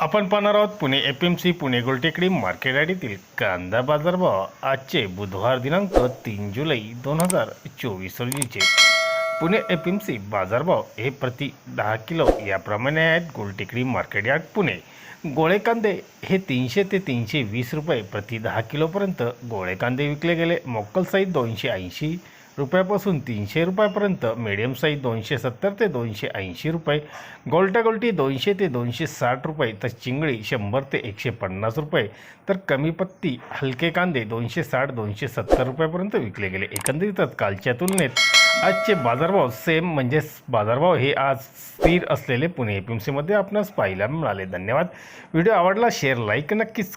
आपण पाहणार आहोत Pune F M C Pune Goltekdi market यार्डीतील कांदा बाजारभाव. आजचे बुधवार दिनांक तीन जुलै दोन हजार चोवीस रोजीचे. पुणे एफ एम सी बाजारभाव हे प्रति दहा किलो याप्रमाणे आहेत. Goltekdi market yard Pune. गोळे कांदे हे तीनशे ते तीनशे वीस रुपये प्रति दहा किलोपर्यंत गोळे कांदे विकले गेले. मोक्कल साईज दोनशे ऐंशी रुपयापासून तीनशे रुपयापर्यंत मिडियम साईज दोनशे सत्तर ते दोनशे ऐंशी रुपये गोल्टा गोल्टी दोनशे ते दोनशे साठ रुपये तर चिंगळी शंभर ते एकशे पन्नास रुपये तर कमी पत्ती हलके कांदे दोनशे साठ दोनशे सत्तर रुपयापर्यंत विकले गेले. एकंदरीतच कालच्या तुलनेत आजचे बाजारभाव सेम म्हणजेच बाजारभाव हे आज स्थिर असलेले पुणे एफ एम सीमध्ये आपणास पाहायला मिळाले. धन्यवाद. व्हिडिओ आवडला शेअर लाईक नक्कीच